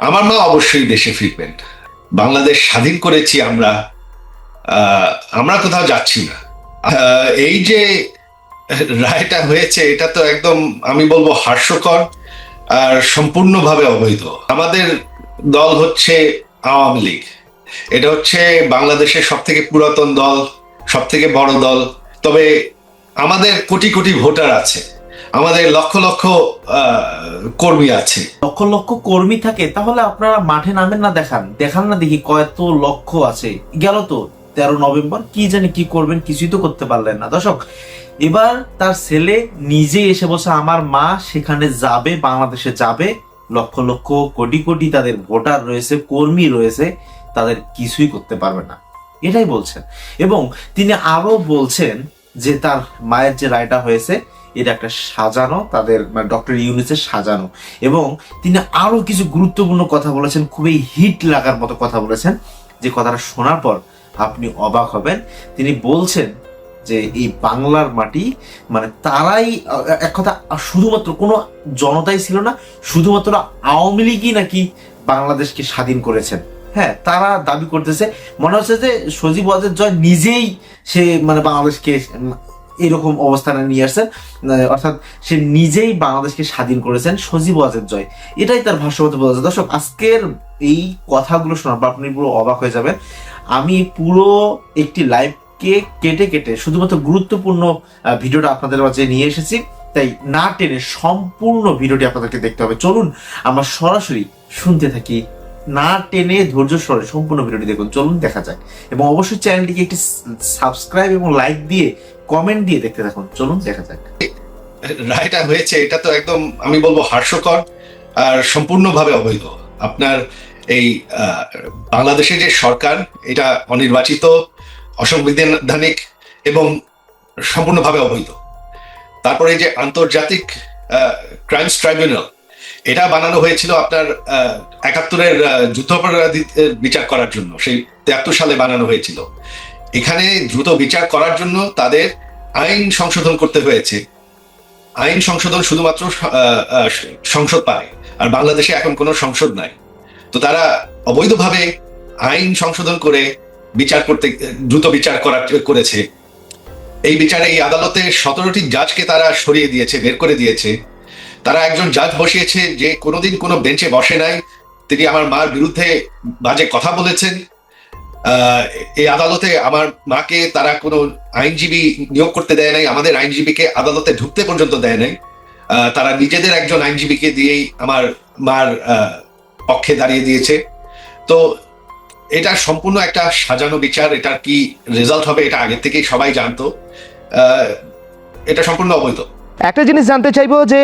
আমার মা অবশ্যই দেশে ফিরবেন। বাংলাদেশ স্বাধীন করেছি আমরা। আমরা কোথাও যাচ্ছি না। এই যে রায়টা হয়েছে, এটা তো একদম আমি বলব হাস্যকর আর সম্পূর্ণভাবে অবৈধ। আমাদের দল হচ্ছে আওয়ামী লীগ। এটা হচ্ছে বাংলাদেশের সব থেকে পুরাতন দল সব থেকে বড় দল। তবে আমাদের কোটি কোটি ভোটার আছে। আমাদের লক্ষ লক্ষ কর্মী আছে। লক্ষ লক্ষ কর্মী থাকে, তাহলে আপনারা মাঠে নামেন না, দেখান। দেখান না দেখি কত লক্ষ আছে। গেল তো, তেরো নভেম্বর, কি জানি কি করবেন, কিছুই তো করতে পারলেন না। দর্শক, এবার তার ছেলে নিজে এসে বসে, আমার মা সেখানে যাবে, বাংলাদেশে যাবে। লক্ষ লক্ষ, কোটি কোটি তাদের ভোটার রয়েছে, কর্মী রয়েছে, তাদের কিছুই করতে পারবে না। এটাই বলছেন। এবং তিনি আরও বলছেন যে তার মায়ের যে রায়টা হয়েছে এটা একটা সাজানো, তাদের মানে ডক্টর ইউনিসের সাজানো। এবং তিনি আরও কিছু গুরুত্বপূর্ণ কথা বলেছেন, খুবই হিট লাগার মতো কথা বলেছেন। যে কথাটা শোনার পর আপনি অবাক হবেন। তিনি বলছেন যে এই বাংলার মাটি মানে তারাই, এক কথা, শুধুমাত্র কোনো জনতাই ছিল না, শুধুমাত্র আওয়ামী লীগই নাকি বাংলাদেশকে স্বাধীন করেছেন। হ্যাঁ তারা দাবি করতেছে। মনে হচ্ছে যে সজীব জয় নিজেই সে মানে বাংলাদেশকে এরকম অবস্থানে নিয়ে আসছেন অর্থাৎ সে নিজেই বাংলাদেশকে স্বাধীন করেছেন সজীব ওয়াজেদ জয়। এটাই তার ভাষ্যমতে বোঝা যায়। দর্শক, আজকের এই কথাগুলো শোনার পর আপনি পুরো অবাক হয়ে যাবেন। আমি পুরো একটি লাইভকে কেটে কেটে শুধুমাত্র গুরুত্বপূর্ণ ভিডিওটা আপনাদের মাঝে নিয়ে এসেছি। তাই না টেনে সম্পূর্ণ ভিডিওটি আপনাদেরকে দেখতে হবে। চলুন, আমরা সরাসরি শুনতে থাকি। না টেনে ধৈর্য সরে সম্পূর্ণ ভিডিওটি দেখুন। চলুন, দেখা যাক। এবং অবশ্যই চ্যানেলটিকে একটি সাবস্ক্রাইব এবং লাইক দিয়ে কমেন্ট দিয়ে দেখতে থাকুন। চলুন, দেখা যাক। রায়টা হয়েছে, এটা তো একদম, আমি বলব হাস্যকর আর সম্পূর্ণভাবে অবৈধ। আপনার এই বাংলাদেশের যে সরকার, এটা অনির্বাচিত, অসাংবিধানিক এবং সম্পূর্ণভাবে অবৈধ। তারপরে যে আন্তর্জাতিক ক্রাইমস ট্রাইব্যুনাল এটা বানানো হয়েছিল আপনার একাত্তরের যুদ্ধাপরাধী বিচার করার জন্য। সেই তেয়াত্তর সালে বানানো হয়েছিল। এখানে দ্রুত বিচার করার জন্য তাদের আইন সংশোধন করতে হয়েছে। আইন সংশোধন শুধুমাত্র সংসদ পায়, আর বাংলাদেশে এখন কোনো সংসদ নাই। তো তারা অবৈধভাবে আইন সংশোধন করে বিচার করতে, দ্রুত বিচার করার, করেছে। এই বিচারে এই আদালতে সতেরোটি জাজকে তারা সরিয়ে দিয়েছে, বের করে দিয়েছে। তারা একজন জাজ বসিয়েছে যে কোনোদিন কোনো বেঞ্চে বসে নাই। তিনি আমার মার বিরুদ্ধে বাজে কথা বলেছেন। এই আদালতে আমার মাকে তারা কোনো আইনজীবী নিয়োগ করতে দেয় নাই, আমাদের আইনজীবীকে আদালতে ঢুকতে পর্যন্ত দেয় নাই। তারা নিজেদের একজন আইনজীবীকে দিয়েই আমার মার পক্ষে দাঁড়িয়ে দিয়েছে। তো এটা সম্পূর্ণ একটা সাজানো বিচার, এটার কি রেজাল্ট হবে এটা আগে থেকেই সবাই জানতো। এটা সম্পূর্ণ অবৈধ। একটা জিনিস জানতে চাইব যে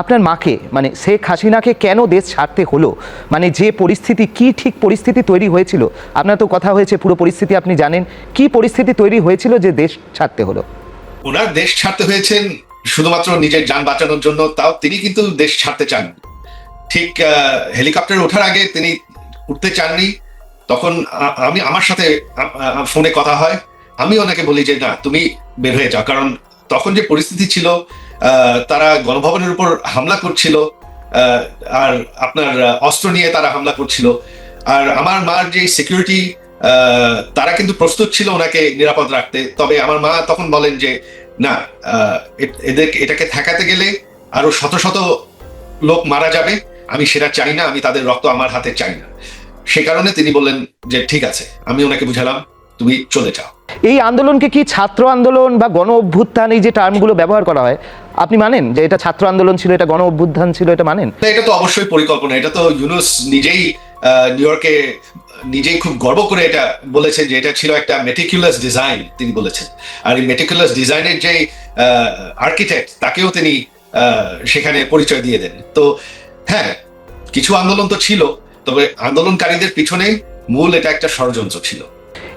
আপনার মাকে মানে শেখ হাসিনাকে কেন দেশ ছাড়তে হলো? মানে যে পরিস্থিতি, কি ঠিক পরিস্থিতি তৈরি হয়েছিল? আপনার তো কথা হয়েছে, পুরো পরিস্থিতি আপনি জানেন। কি পরিস্থিতি তৈরি হয়েছিল যে দেশ ছাড়তে হলো? ওনার দেশ ছাড়তে হয়েছেন শুধুমাত্র নিজের যান বাঁচানোর জন্য, তাও তিনি কিন্তু দেশ ছাড়তে চান। ঠিক হেলিকপ্টারে ওঠার আগে তিনি উঠতে চাননি। তখন আমি, আমার সাথে ফোনে কথা হয়। আমি ওনাকে বলি যে, না, তুমি বের হয়ে যাও। কারণ তখন যে পরিস্থিতি ছিল তারা গণভবনের উপর হামলা করছিল আর আপনার অস্ত্র নিয়ে তারা হামলা করছিল। আর আমার মার যে সিকিউরিটি তারা কিন্তু প্রস্তুত ছিল ওনাকে নিরাপদ রাখতে। তবে আমার মা তখন বলেন যে, না এদের, এটাকে ঠেকাতে গেলে আরও শত শত লোক মারা যাবে। আমি সেটা চাই না, আমি তাদের রক্ত আমার হাতে চাই না। সে কারণে তিনি বললেন যে, ঠিক আছে, আমি ওনাকে বুঝালাম। তুমি চলে যাও। এই আন্দোলনকে কি ছাত্র আন্দোলন বা গণ অভ্যুত্থান এই যে টার্মগুলো ব্যবহার করা হয় আপনি মানেন যে এটা ছাত্র আন্দোলন ছিল এটা গণ অভ্যুত্থান ছিল এটা মানেন? এটা তো অবশ্যই পরিকল্পনা। এটা তো ইউনুস নিজেই নিউ ইয়র্কে নিজেই খুব গর্ব করে এটা বলেছেন যে এটা ছিল একটা মেটিকুলাস ডিজাইন তিনি বলেছেন। আর এই মেটিকুলাস ডিজাইনের যে আর্কিটেক্ট তাকেও তিনি আহ, সেখানে পরিচয় দিয়ে দেন। তো হ্যাঁ কিছু আন্দোলন তো ছিল তবে আন্দোলনকারীদের পিছনে মূল এটা একটা ষড়যন্ত্র ছিল।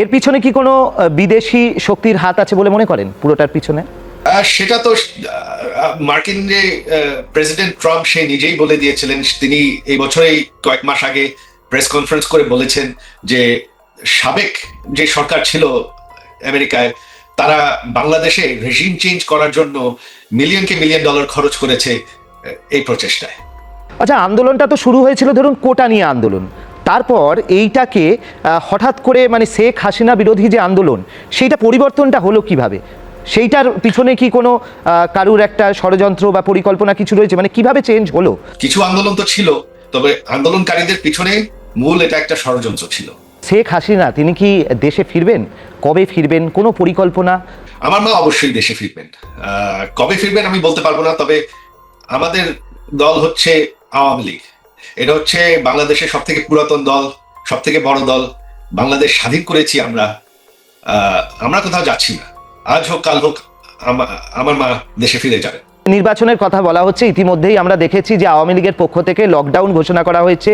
এর পিছনে কি কোনো বিদেশি শক্তির হাত আছে বলে মনে করেন পুরোটার পিছনে? সেটা তো মার্কিন যে প্রেসিডেন্ট ট্রাম্প সে নিজেই বলে দিয়েছিলেন। তিনি এই বছরেই কয়েক মাস আগে প্রেস কনফারেন্স করে বলেছেন যে সাবেক যে সরকার ছিল আমেরিকায় তারা বাংলাদেশে রেজিম চেঞ্জ করার জন্য মিলিয়নকে মিলিয়ন ডলার খরচ করেছে এই প্রচেষ্টায়। আচ্ছা আন্দোলনটা তো শুরু হয়েছিল ধরুন কোটা নিয়ে আন্দোলন। তারপর এইটাকে হঠাৎ করে মানে শেখ হাসিনা বিরোধী যে আন্দোলন সেইটা পরিবর্তনটা হলো কীভাবে? সেইটার পিছনে কি কোনো কারুর একটা ষড়যন্ত্র বা পরিকল্পনা কিছু রয়েছে? মানে কীভাবে চেঞ্জ হলো? কিছু আন্দোলন তো ছিল তবে আন্দোলনকারীদের পিছনে মূল এটা একটা ষড়যন্ত্র ছিল। শেখ হাসিনা তিনি কি দেশে ফিরবেন? কবে ফিরবেন? কোনো পরিকল্পনা? আমার মা অবশ্যই দেশে ফিরবেন। কবে ফিরবেন আমি বলতে পারব না তবে আমাদের দল হচ্ছে আওয়ামী লীগ। এটা হচ্ছে বাংলাদেশের সব থেকে পুরাতন দল সব থেকে বড় দল। বাংলাদেশ স্বাধীন করেছি আমরা। আমরা কোথাও যাচ্ছি না। আজ হোক কাল হোক আমার মা দেশে ফিরে যাবে। নির্বাচনের কথা বলা হচ্ছে ইতিমধ্যেই আমরা দেখেছি যে আওয়ামী লীগের পক্ষ থেকে লকডাউন ঘোষণা করা হয়েছে।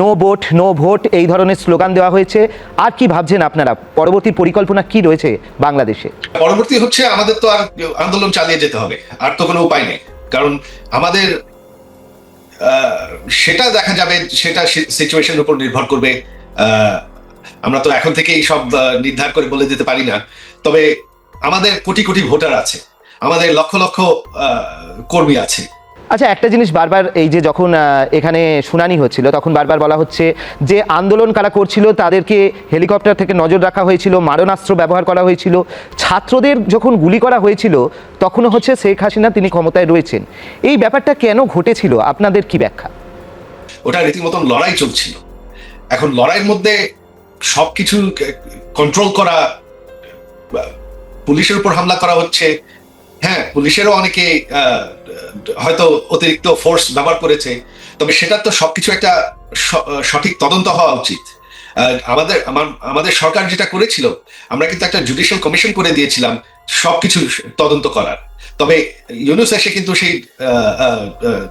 নো ভোট নো ভোট এই ধরনের স্লোগান দেওয়া হয়েছে। আর কি ভাবছেন আপনারা? পরবর্তী পরিকল্পনা কি রয়েছে বাংলাদেশে? পরবর্তী হচ্ছে আমাদের তো আর আন্দোলন চালিয়ে যেতে হবে। আর তো কোনো উপায় নেই। কারণ আমাদের সেটা দেখা যাবে, সেটা সিচুয়েশনের উপর নির্ভর করবে। আমরা তো এখন থেকেই সব নির্ধার করে বলে দিতে পারি না। তবে আমাদের কোটি কোটি ভোটার আছে। আমাদের লক্ষ লক্ষ কর্মী আছে। আচ্ছা একটা জিনিস বারবার এই যে যখন এখানে শুনানি হচ্ছিল, তখন বারবার বলা হচ্ছে যে আন্দোলন কারা করছিল, তাদেরকে হেলিকপ্টার থেকে নজর রাখা হয়েছিল, মারণাস্ত্র ব্যবহার করা হয়েছিল। ছাত্রদের যখন গুলি করা হয়েছিল, তখনও হচ্ছে শেখ হাসিনা তিনি ক্ষমতায় রয়েছেন। এই ব্যাপারটা কেন ঘটেছিল? আপনাদের কি ব্যাখ্যা? ওটা রীতিমতন লড়াই চলছিল। এখন লড়াইয়ের মধ্যে সবকিছু কন্ট্রোল করা পুলিশের উপর হামলা করা হচ্ছে হ্যাঁ পুলিশেরও অনেকে হয়তো অতিরিক্ত ফোর্স ব্যবহার করেছে। তবে সেটা তো সবকিছু একটা সঠিক তদন্ত হওয়া উচিত। আমাদের আমাদের সরকার যেটা করেছিল, আমরা কিন্তু একটা জুডিশিয়াল কমিশন করে দিয়েছিলাম সবকিছু তদন্ত করার। তবে ইউনুস এসে কিন্তু সেই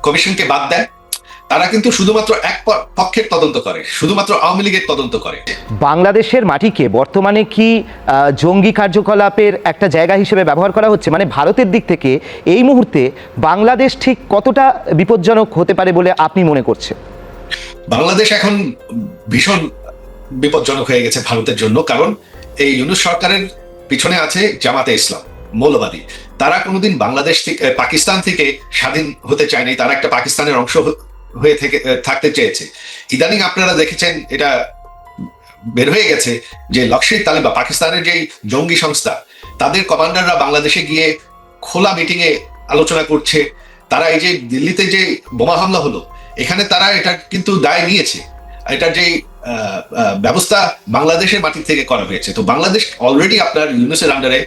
কমিশনকে বাদ দেয় তারা কিন্তু শুধুমাত্র এক পক্ষের তদন্ত করে শুধুমাত্র আওয়ামী লীগের তদন্ত করে। বাংলাদেশের মাটিকে বর্তমানে কি জঙ্গি কার্যকলাপের একটা জায়গা হিসেবে ব্যবহার করা হচ্ছে? মানে ভারতের দিক থেকে এই মুহূর্তে বাংলাদেশ ঠিক কতটা বিপজ্জনক হতে পারে বলে আপনি মনে করছেন? বাংলাদেশ এখন ভীষণ বিপজ্জনক হয়ে গেছে ভারতের জন্য কারণ এই ইউনুস সরকারের পিছনে আছে জামাতে ইসলাম মৌলবাদী। তারা কোনোদিন বাংলাদেশ থেকে পাকিস্তান থেকে স্বাধীন হতে চায়নি তারা একটা পাকিস্তানের অংশ হয়ে থেকে থাকতে চেয়েছে। ইদানিং আপনারা দেখেছেন, এটা বের হয়ে গেছে যে লস্কর তালিবা পাকিস্তানের যে জঙ্গি সংস্থা, তাদের কমান্ডাররা বাংলাদেশে গিয়ে খোলা মিটিং এ আলোচনা করছে। তারা এই যে দিল্লিতে যে বোমা হামলা হলো, এখানে তারা এটা কিন্তু দায় নিয়েছে। এটার যে ব্যবস্থা বাংলাদেশের মাটি থেকে করা হয়েছে। তো বাংলাদেশ অলরেডি আপনার ইউনুসের আন্ডারে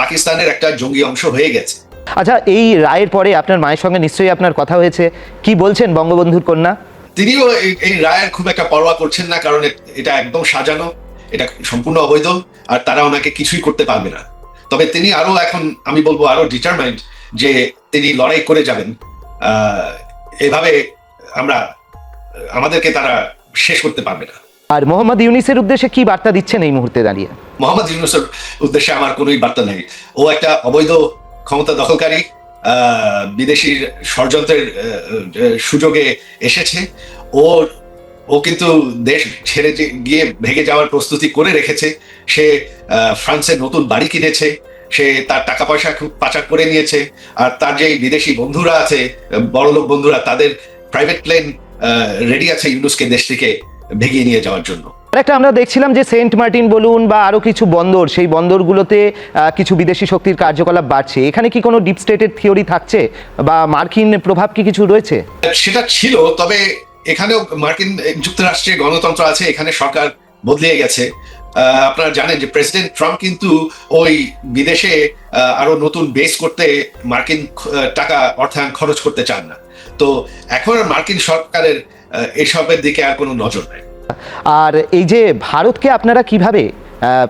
পাকিস্তানের একটা জঙ্গি অংশ হয়ে গেছে। আচ্ছা এই রায়ের পরে আপনার মায়ের সঙ্গে নিশ্চয়ই আপনার কথা হয়েছে। কি বলছেন বঙ্গবন্ধুর কন্যা? তিনিও এই- রায়ের খুব একটা পরোয়া করছেন না কারণ এটা একদম সাজানো এটা সম্পূর্ণ অবৈধ আর তারা ওনাকে কিছুই করতে পারবে না। তবে তিনি আরও এখন আমি বলব আরও ডিটারমাইন্ড যে তিনি লড়াই করে যাবেন। আহ, এভাবে আমরা আমাদেরকে তারা শেষ করতে পারবে না। আর মোহাম্মদ ইউনিসের উদ্দেশ্যে কি বার্তা দিচ্ছেন এই মুহূর্তে দাঁড়িয়ে? মোহাম্মদ ইউনুসের উদ্দেশ্যে আমার কোনোই বার্তা নেই। ও একটা অবৈধ ক্ষমতা দখলকারী আহ, বিদেশির ষড়যন্ত্রের সুযোগে এসেছে। ও ও কিন্তু দেশ ছেড়ে গিয়ে ভেঙে যাওয়ার প্রস্তুতি করে রেখেছে। সে আহ, ফ্রান্সের নতুন বাড়ি কিনেছে। সে তার টাকা পয়সা খুব পাচার করে নিয়েছে। আর তার যে বিদেশি বন্ধুরা আছে বড় লোক বন্ধুরা তাদের প্রাইভেট প্লেন রেডি আছে ইউনুসকে দেশ থেকে ভেগিয়ে নিয়ে যাওয়ার জন্য। আরেকটা আমরা দেখছিলাম যে সেন্ট মার্টিন বলুন বা আরও কিছু বন্দর, সেই বন্দরগুলোতে কিছু বিদেশি শক্তির কার্যকলাপ বাড়ছে। এখানে কি কোনো ডিপ স্টেটের থিওরি থাকছে? বা মার্কিন প্রভাব কি কিছু রয়েছে? সেটা ছিল, তবে এখানেও মার্কিন যুক্তরাষ্ট্রে গণতন্ত্র আছে, এখানে সরকার বদলে গেছে। আপনারা জানেন যে প্রেসিডেন্ট ট্রাম্প কিন্তু ওই বিদেশে আরও নতুন বেস করতে মার্কিন টাকা অর্থায়ন খরচ করতে চান না। তো এখন মার্কিন সরকারের এসবের দিকে আর কোনো নজর নেই। আর এই যে ভারতকে আপনারা কীভাবে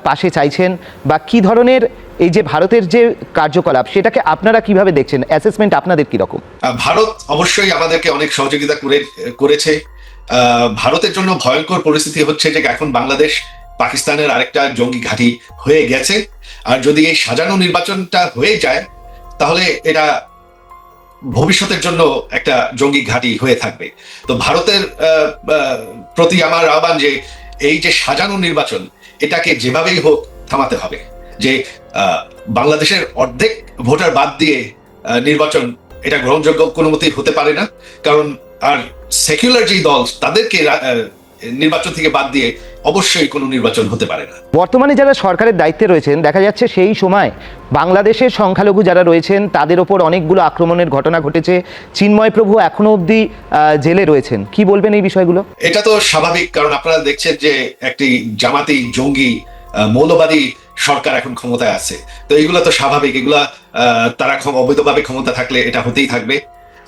পাশে চাইছেন বা কি ধরনের এই যে ভারতের যে কার্যকলাপ, সেটাকে আপনারা কীভাবে দেখছেন? অ্যাসেসমেন্ট আপনাদের কি রকম ভারত অবশ্যই আমাদেরকে অনেক সহযোগিতা করে, করেছে। ভারতের জন্য ভয়ঙ্কর পরিস্থিতি হচ্ছে যে এখন বাংলাদেশ পাকিস্তানের আরেকটা জঙ্গি ঘাঁটি হয়ে গেছে। আর যদি এই সাজানো নির্বাচনটা হয়ে যায়, তাহলে এটা ভবিষ্যতের জন্য একটা জঙ্গি ঘাঁটি হয়ে থাকবে। তো ভারতের প্রতি আমার আহ্বান যে এই যে সাজানো নির্বাচন, এটাকে যেভাবেই হোক থামাতে হবে। যে বাংলাদেশের অর্ধেক ভোটার বাদ দিয়ে নির্বাচন এটা গ্রহণযোগ্য কোনো মতেই হতে পারে না। কারণ আর সেকুলার যে দল, তাদেরকে নির্বাচন থেকে বাদ দিয়ে অবশ্যই কোনো নির্বাচন হতে পারে না। বর্তমানে যারা সরকারের দায়িত্বে রয়েছেন দেখা যাচ্ছে সেই সময় বাংলাদেশের সংখ্যালঘু যারা রয়েছেন তাদের ওপর অনেকগুলো আক্রমণের ঘটনা ঘটেছে। চিন্ময় প্রভু এখনও অবধি জেলে রয়েছেন। কি বলবেন এই বিষয়গুলো? এটা তো স্বাভাবিক কারণ আপনারা দেখছেন যে একটি জামাতি জঙ্গি মৌলবাদী সরকার এখন ক্ষমতায় আছে। তো এগুলো তো স্বাভাবিক এগুলা তারা অবৈধভাবে ক্ষমতা থাকলে এটা হতেই থাকবে।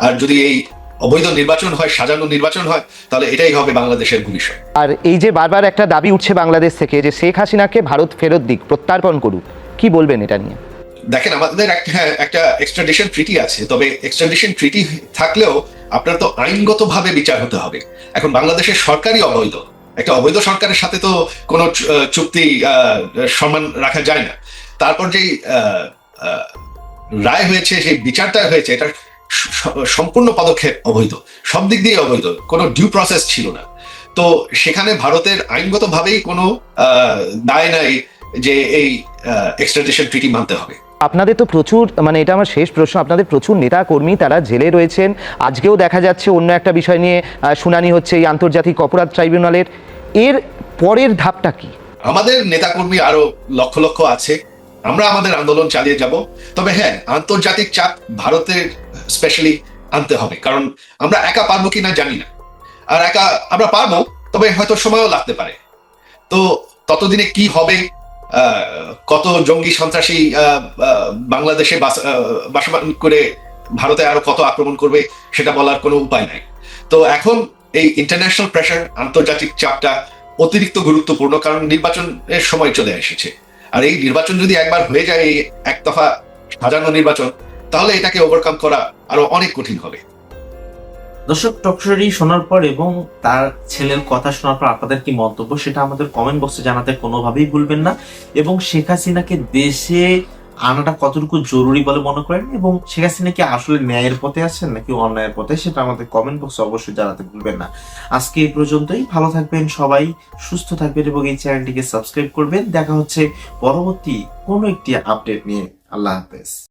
আর যদি এই অবৈধ নির্বাচন হয় সাজানো নির্বাচন হয় তাহলে এটাই হবে বাংলাদেশের ভবিষ্যৎ আর এই যে বারবার একটা দাবি উঠছে বাংলাদেশ থেকে যে শেখ হাসিনাকে ভারত ফেরত দিক প্রত্যার্পণ করুক কি বলবেন এটা নিয়ে? দেখেন আমাদের একটা হ্যাঁ, একটা এক্সট্রাডিশন ট্রিটি আছে তবে এক্সট্রাডিশন ট্রিটি থাকলেও আপনার তো আইনগতভাবে বিচার হতে হবে। এখন বাংলাদেশের সরকারই অবৈধ। একটা অবৈধ সরকারের সাথে তো কোনো চুক্তি সম্মান রাখা যায় না। তারপর যেই রায় হয়েছে সেই বিচারটা হয়েছে এটা সম্পূর্ণ পদক্ষেপ অবৈধ সব দিক দিয়ে অবৈধ কোনো ডিউ প্রসেস ছিল না। তো সেখানে ভারতের আইনগতভাবেই কোনো দায় নাই যে এই এক্সট্রাডিশন ট্রিটি মানতে হবে। আপনাদের তো প্রচুর মানে এটা আমার শেষ প্রশ্ন আপনাদের প্রচুর নেতা কর্মী তারা জেলে রয়েছেন। আজকেও দেখা যাচ্ছে অন্য একটা বিষয় নিয়ে শুনানি হচ্ছে এই আন্তর্জাতিক অপরাধ ট্রাইব্যুনালের। এর পরের ধাপটা কি? আমাদের নেতাকর্মী আরও লক্ষ লক্ষ আছে। আমরা আমাদের আন্দোলন চালিয়ে যাব। তবে হ্যাঁ আন্তর্জাতিক চাপ ভারতের স্পেশালি আনতে হবে, কারণ আমরা একা পারব কিনা জানি না। আর একা আমরা পারব, তবে হয়তো সময়ও লাগতে পারে। তো ততদিনে কি হবে কত জঙ্গি সন্ত্রাসী বাংলাদেশে বাসবাস করে ভারতে আরও কত আক্রমণ করবে, সেটা বলার কোনো উপায় নাই। তো এখন এই ইন্টারন্যাশনাল প্রেশার আন্তর্জাতিক চাপটা অতিরিক্ত গুরুত্বপূর্ণ, কারণ নির্বাচনের সময় চলে এসেছে। আর এই নির্বাচন যদি একবার হয়ে যায়, এই এক দফা সাজানো নির্বাচন, তাহলে এটাকে ওভারকাম করা আরও অনেক কঠিন হবে। দর্শক টকশরি শোনার পর এবং তার ছেলের কথা শোনার পর আপনাদের কি মন্তব্য, সেটা আমাদের কমেন্ট বক্সে জানাতে কোনোভাবেই ভুলবেন না। এবং শেখ হাসিনাকে দেশে আনাটা কতটুকু জরুরি বলে মনে করেন? এবং শেখ হাসিনা কি আসলে ন্যায়ের পথে আছেন নাকি অন্যায়ের পথে? সেটা আমাদের কমেন্ট বক্সে অবশ্যই জানাতে ভুলবেন না। আজকে এই পর্যন্তই। ভালো থাকবেন সবাই, সুস্থ থাকবেন এবং এই চ্যানেলটিকে সাবস্ক্রাইব করবেন। দেখা হচ্ছে পরবর্তী কোনো একটি আপডেট নিয়ে। আল্লাহ হাফেজ।